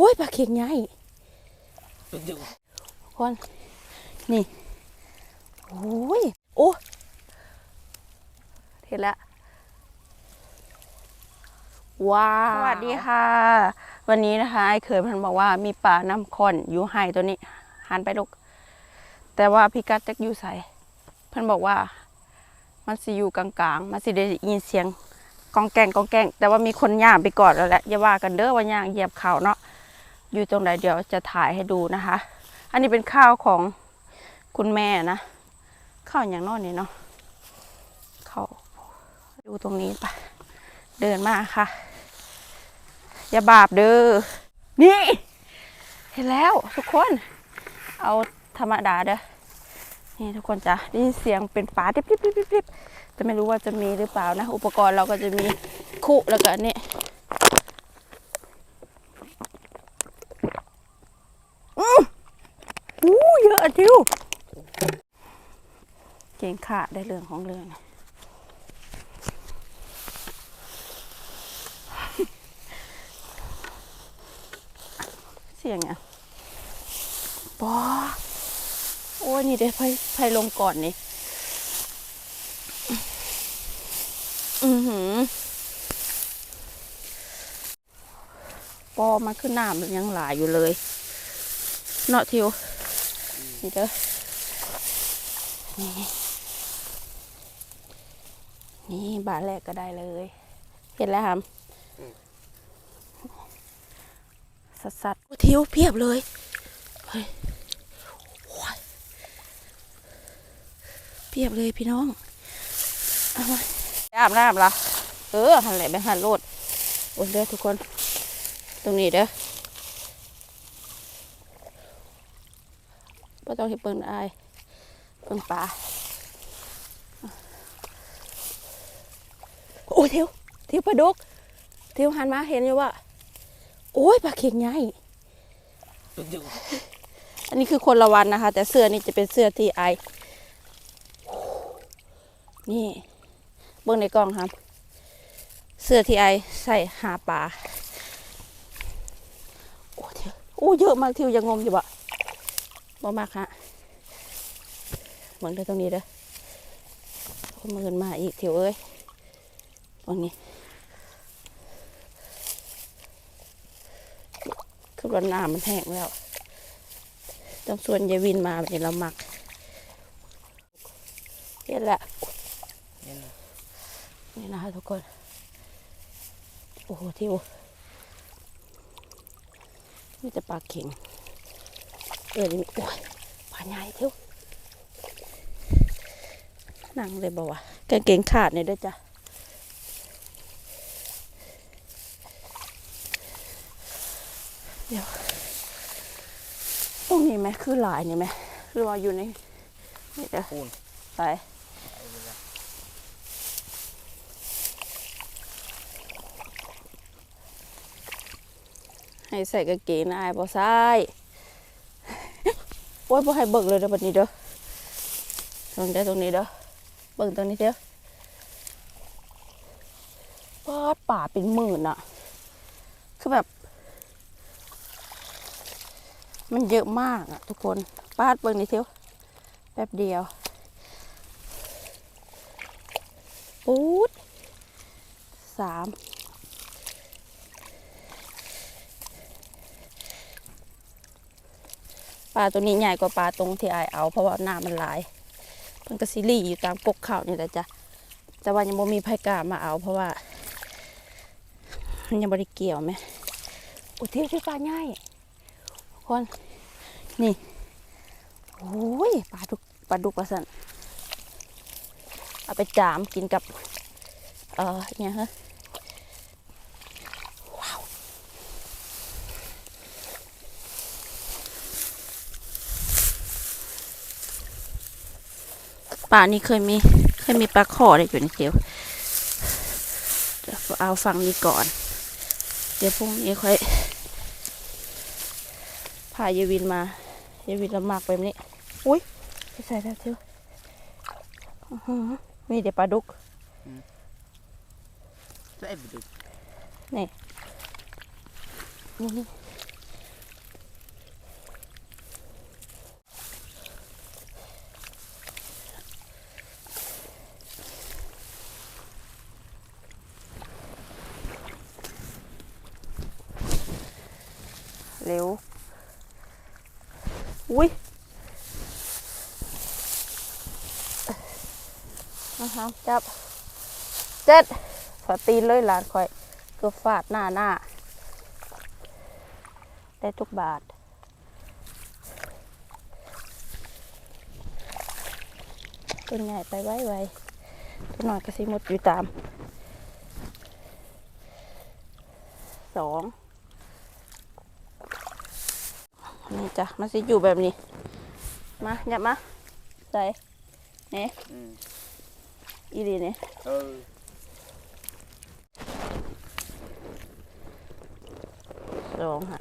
อ้ยปลาเข็งใหญ่คนนี่ โอ้ย โอ้เห็นแล้วว้าวสวัสดีค่ะ วันนี้นะคะไอ้เคยมันบอกว่ามีป่าน้ำคอนอยู่ไห่ตัวนี้หันไปลูก แต่ว่าพี่กัดจักอยู่ใส่เพิ่นบอกว่า มันสิอยู่กลางๆ มันสิได้ยินเสียงกองแกงกองแกงแต่ว่ามีคนย่างไปก่อนแล้วแหละอย่าว่ากันเด้อว่าย่างเหยียบเขาเนาะ อยู่ตรงไหนเดี๋ยวจะถ่ายให้ดูนะคะ อันนี้เป็นข้าวของคุณแม่นะข้าวอย่างนอกนี่เนาะเข้าดูตรงนี้ไปะเดินมาค่ะ อย่าบาปเด้อนี่ เห็นแล้วทุกคน เอาธรรมดาเด้อนี่ทุกคนจ้ะได้ยินเสียงเป็นฝาดิบดิบดิบดิบดิบแต่ไม่รู้ว่าจะมีหรือเปล่านะ อุปกรณ์เราก็จะมีคุแล้วก็อันนี่อื้ออู้เยอะอะ ทิวเก่งขาดได้เรื่องของเรื่องเสียงอะปอโอ้ยนี่เดี๋ยวไฟไฟลงก่อนนี่ อือหือปอมันขึ้นน้ำมันยังหลายอยู่เลย เนาะทิว นี่เด้อนี่นี่บาทแรกก็ได้เลย เห็นแล้วครับสัดสัดๆโอ้ทิวเพียบเลยเฮ้ยเพียบเลยพี่น้องเอามาอาบน้ำละเออหันไหลไปหันโลดโอ้ยเด้อทุกคน ตรงนี้เด้อ ไม่ต้องให้เปิงอายเปิงปลาโอ้ยเทียวเทียวปลาดุกเทียวหันมาเห็นอยู่ว่าโอ้ยปลาเข็งใหญ่อันนี้คือคนละวันนะคะ แต่เสื้อนี่จะเป็นเสื้อที่ไอนี่เบิ่งในกล้องครับ เสื้อที่ไอใส่หาปลาโอ้เทียวโอ้เยอะมากทิวยังงมอยู่บ่ บ่มากฮะเบิ่งได้ตรงนี้เด้อคนมาเงินมาอีกเทียวเอ้ยวันนี้คือว่าน้ำมันแห้งแล้ว ต้องส่วนยายวินมาเป็นเราหมักเห็นแล้วนี่นะคะทุกคน โอ้โหทิวนี่จะปลาเข็ง เออนี่โอ้ยปลาใหญ่ทิวนั่งเลยบอกว่ากางเกงขาดเนี่ยด้วยจ้ะเดี๋ยวตรงนี้ไหมคือหลายนี่ไหมหรือว่าอยู่ในนี่เด้อปูนไปให้ใส่กางเกงนายบ่ใส่ โอ้ยบ่ให้เบิ่งเลยเด้อบัดนี้เด้อตรงได้ตรงนี้เด้อเบิ่งตรงนี้เด้อปาดป่าเป็นหมื่นอะคือแบบ มันเยอะมากอะทุกคนปาดเบิ่งนี่เทียวแป๊บเดียวปูดสาม ปลาตัวนี้ใหญ่กว่าปลาตรงที่ไอเอา เพราะว่าน้ำมันหลายเพิ่นก็ซิลี่อยู่ตามกกเขานี่แหละจ้ะแต่ว่ายังบ่มีไผกล้ามาเอา เพราะว่ามันยังบ่ได้เกี่ยวไหมอ้เที่ยวช่ปลาง่ายคนนี่โอ้ยปลาดุกปลาดุกปลาสันเอาไปจามกินกับ เอ่อเนี่ยฮะ ป่านี้เคยมีเคยมีปลาขอได้อยู่ในเดียวเดี๋ยวเอาฝั่งนี้ก่อน เดี๋ยวพรุ่งนี้ค่อยพายายวินมายายวินละหมากไปแบบนี้อุ้ยไปใส่แล้วเทียวอื้อหือมีเดี๋ยวปลาดุกจะไอ้บุตรนี่นี่นี่ เร็ว อุ้ยะจับเจ็ดฝาตีนเลยหลานคอยเกือบฟาดหน้าหน้า ได้ทุกบาทตัวใหญ่ไปไว้ไว้ตัวหน่อยก็สิหมดอยู่ตามสองนี่จ้ะมันสิอยู่แบบนี้ มาหยับมาใส่เนี่ย อืมอีดีเนี่ยเออสองฮะ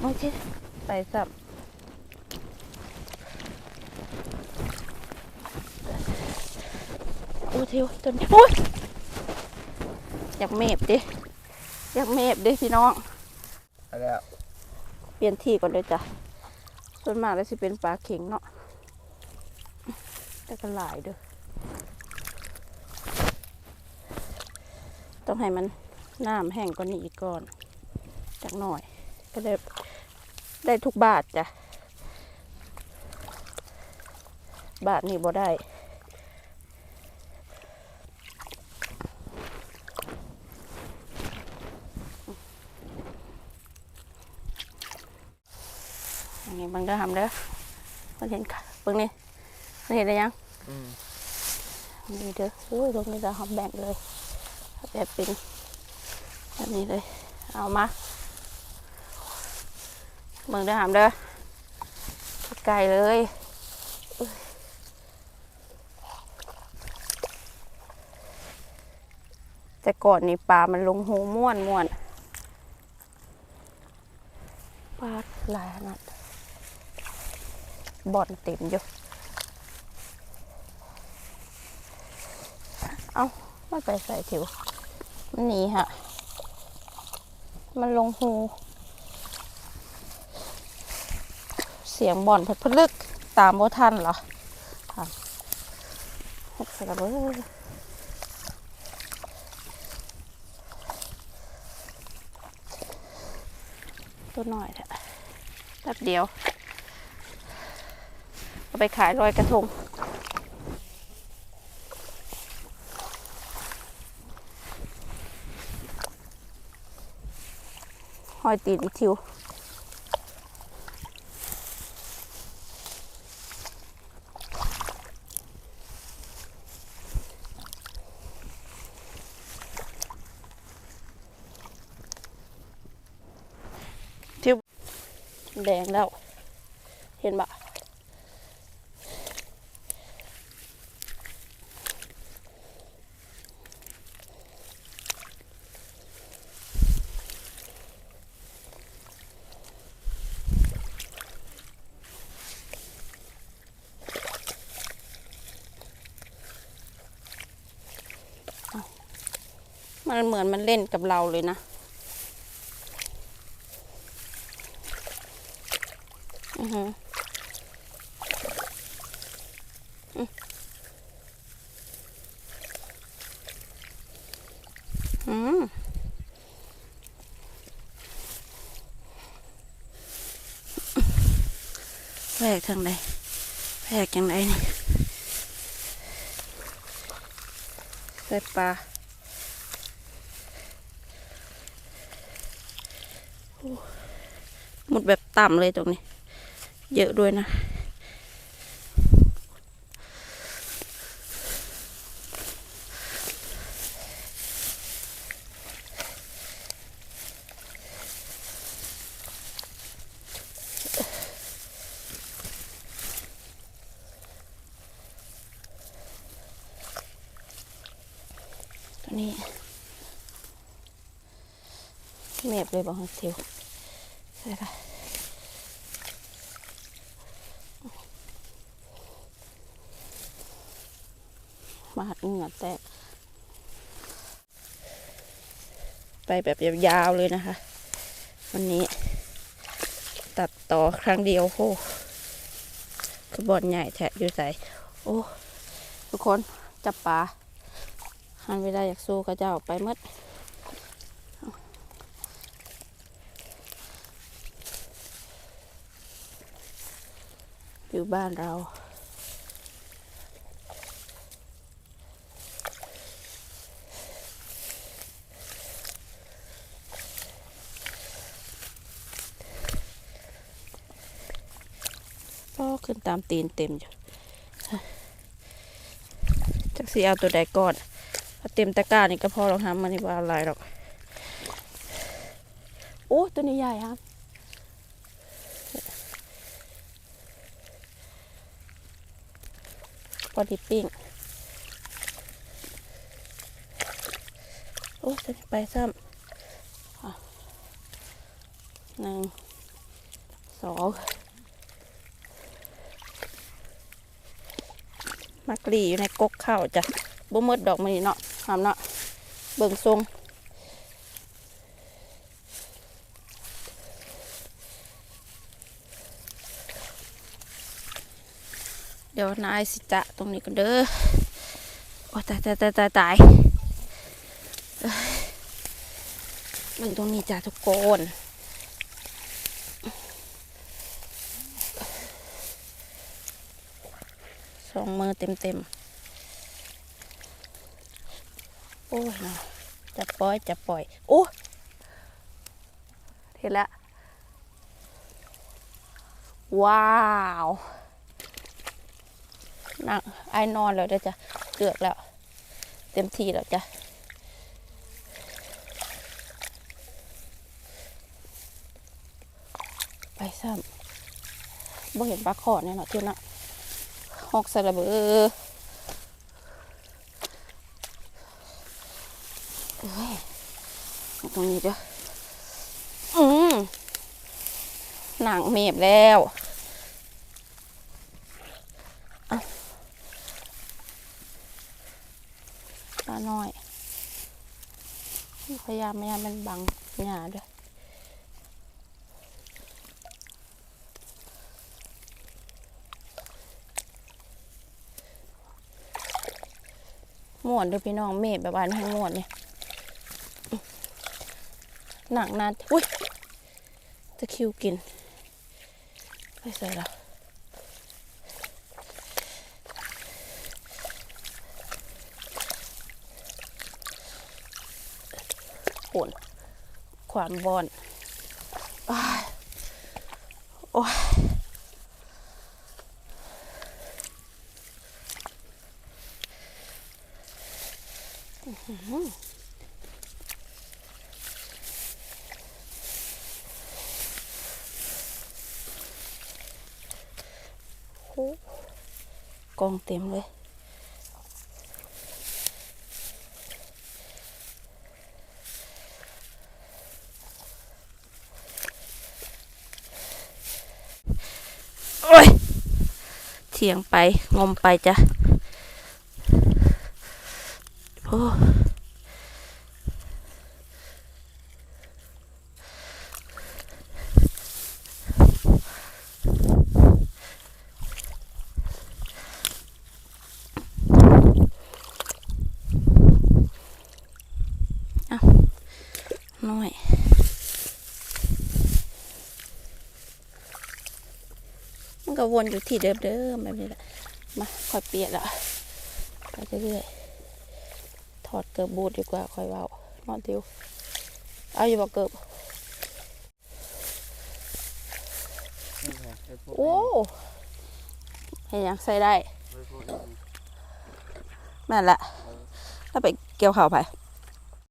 โอเคไปสับโอ้เทียวตัวนี้โอ้ยอยากเมฟดิอยากเมฟดิพี่น้องเอาแล้ว เปลี่ยนที่ก่อนเลยจ้ะ ส่วนมากแล้วสิเป็นปลาเข็งเนาะแต่ก็หลายเด้อต้องให้มันน้ำแห้งกว่านี้อีกก่อนจากหน่อย ก็ได้ได้ทุกบาทจ้ะ บาทนี่บ่ได้ นนี้มันก็ทำเด้อมันเห็นค่ะเบิ่งนี่มันเห็นได้ยังนี่เด้อโอ้ยตรงนี้เราหอมแบ่งเลยแบบเป็นแบบนี้เลย เอามาเบิ่งเด้อหามเด้อไกลเลยอุ๊ยแต่ก่อนนี่ปลามันลงหูม่วนม่วนปลาหลายขนาด บ่อนเต็มอยู่ เอาไม่ไปใส่ถิว มันหนีฮะ มันลงหู เสียงบ่อนพิ่นลึก ตามบ่ทันเหรอใส่กระเบื้อตัวหน่อยเถอะแป๊บเดียว ไปขายลอยกระทง หอยตีนอีทิวทิวแดงแล้ว เห็นบะ มันเหมือนมันเล่นกับเราเลยนะอือหืออืมอืมแพรกทางใดแพรกยังไงนี่ใส่ปลาโอ้ห มุดแบบต่ำเลยตรงนี้ เยอะด้วยนะตัวนี้เมบเลยบอกเทียวใช่ปะ หักเหงื่อแตก ไปแบบยาวๆเลยนะคะ วันนี้ ตัดต่อครั้งเดียวโอ้คืบอนใหญ่แทะอยู่ใส่โอ้ทุกคนจับปลาหันเวลาอยากสู้ก็จะออกไปมืดอยู่บ้านเรา ขึ้นตามตีนเต็มอยู่จักสีเอาตัวใดก่อนเอเต็มตะกร้านี่ก็พอหรอกครับมันนี่ว่าอะไรหรอกโอ้ตัวนี้ใหญ่ครับพอดีปิ้งโอ้ตันไปซ้ำหนึ่งสอง มักลีอยู่ในกกข้าวจ้ะบ่หมดดอกมันนี่เนาะทำเนาะเบิ่งทรงเดี๋ยวนายสิจะตรงนี้กันเด้อโอ้ตายตายตายตายตายเบิ่งตรงนี้จ้ะทุกคน องมือเต็มเต็มๆโอ้ยนะจะปล่อยจะปล่อย โอ้เห็นแล้ว ว้าวนั่งไอ้นอนแล้วจ้ะเกือกแล้ว เต็มที่แล้วจ้ะไปซ้ำบ่เห็นปลาขอดเนี่ยเนาะเที่ยวน่ะ หอกสระเบือเอ้ยเอตรงนี้เด้ออืมหนังเมียบแล้วเอาปลาน้อย พยายามไม่ให้มันบังหญ้าด้วย ม่วนเด้วยพี่น้องเมฆแบบว่าให้ม่วนเนี่ยหนักนานอุ้ยตะคิวกินไปใส่ละโหนความบอนอ้ายโอ้ย กองเต็มเลย โอ้ยเถียงไป งมไปจ้ะ โอ้น้อยมันก็วนอยู่ที่เดิมๆแบบนี้แหละ มาค่อยเปลี่ยนละไปเรื่อยๆ ถอดเกิบบูดดีกว่าค่อยเบานอนติวเอาอยู่บอกเกิบโอ้เห็นยังใส่ได้แม่นละถ้าไปเกี่ยวข่าวไป